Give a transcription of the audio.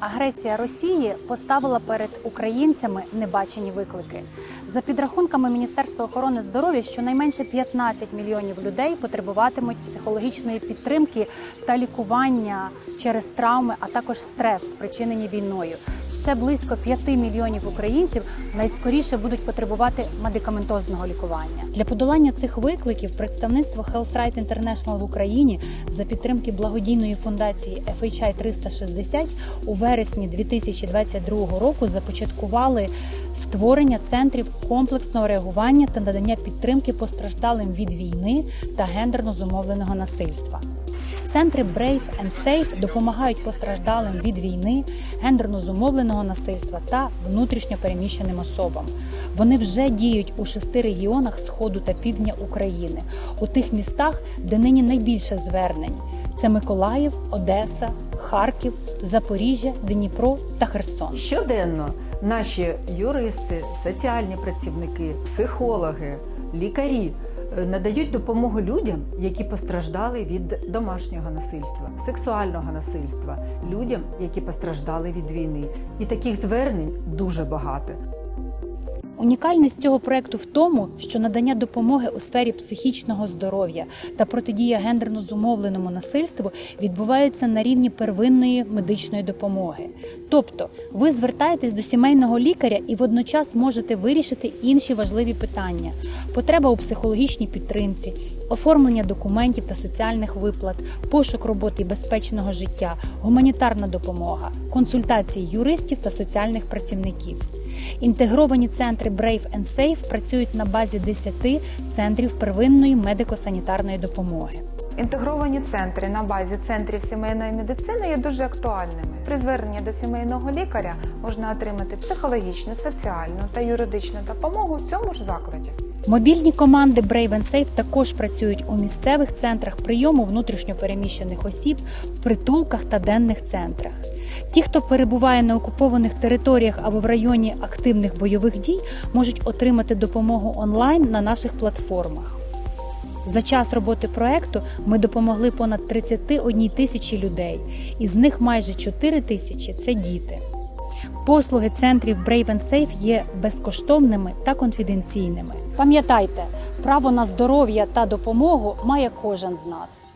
Агресія Росії поставила перед українцями небачені виклики. За підрахунками Міністерства охорони здоров'я, щонайменше 15 мільйонів людей потребуватимуть психологічної підтримки та лікування через травми, а також стрес, спричинені війною. Ще близько 5 мільйонів українців найскоріше будуть потребувати медикаментозного лікування. Для подолання цих викликів представництво Health Right International в Україні за підтримки благодійної фундації FHI 360 у вересні 2022 року започаткували створення центрів комплексного реагування та надання підтримки постраждалим від війни та гендерно зумовленого насильства. Центри Brave and Safe допомагають постраждалим від війни, гендерно зумовленого насильства та внутрішньо переміщеним особам. Вони вже діють у шести регіонах сходу та півдня України, у тих містах, де нині найбільше звернень: це Миколаїв, Одеса, Харків, Запоріжжя, Дніпро та Херсон. Щоденно наші юристи, соціальні працівники, психологи, лікарі надають допомогу людям, які постраждали від домашнього насильства, сексуального насильства, людям, які постраждали від війни. І таких звернень дуже багато. Унікальність цього проекту в тому, що надання допомоги у сфері психічного здоров'я та протидія гендерно зумовленому насильству відбуваються на рівні первинної медичної допомоги. Тобто, ви звертаєтесь до сімейного лікаря і водночас можете вирішити інші важливі питання: потреба у психологічній підтримці, оформлення документів та соціальних виплат, пошук роботи і безпечного життя, гуманітарна допомога, консультації юристів та соціальних працівників. Інтегровані центри Brave and Safe працюють на базі 10 центрів первинної медико-санітарної допомоги. Інтегровані центри на базі центрів сімейної медицини є дуже актуальними. При зверненні до сімейного лікаря можна отримати психологічну, соціальну та юридичну допомогу в цьому ж закладі. Мобільні команди Brave and Safe також працюють у місцевих центрах прийому внутрішньопереміщених осіб, притулках та денних центрах. Ті, хто перебуває на окупованих територіях або в районі активних бойових дій, можуть отримати допомогу онлайн на наших платформах. За час роботи проекту ми допомогли понад 31 тисячі людей, із них майже 4 тисячі це діти. Послуги центрів Brave and Safe є безкоштовними та конфіденційними. Пам'ятайте, право на здоров'я та допомогу має кожен з нас.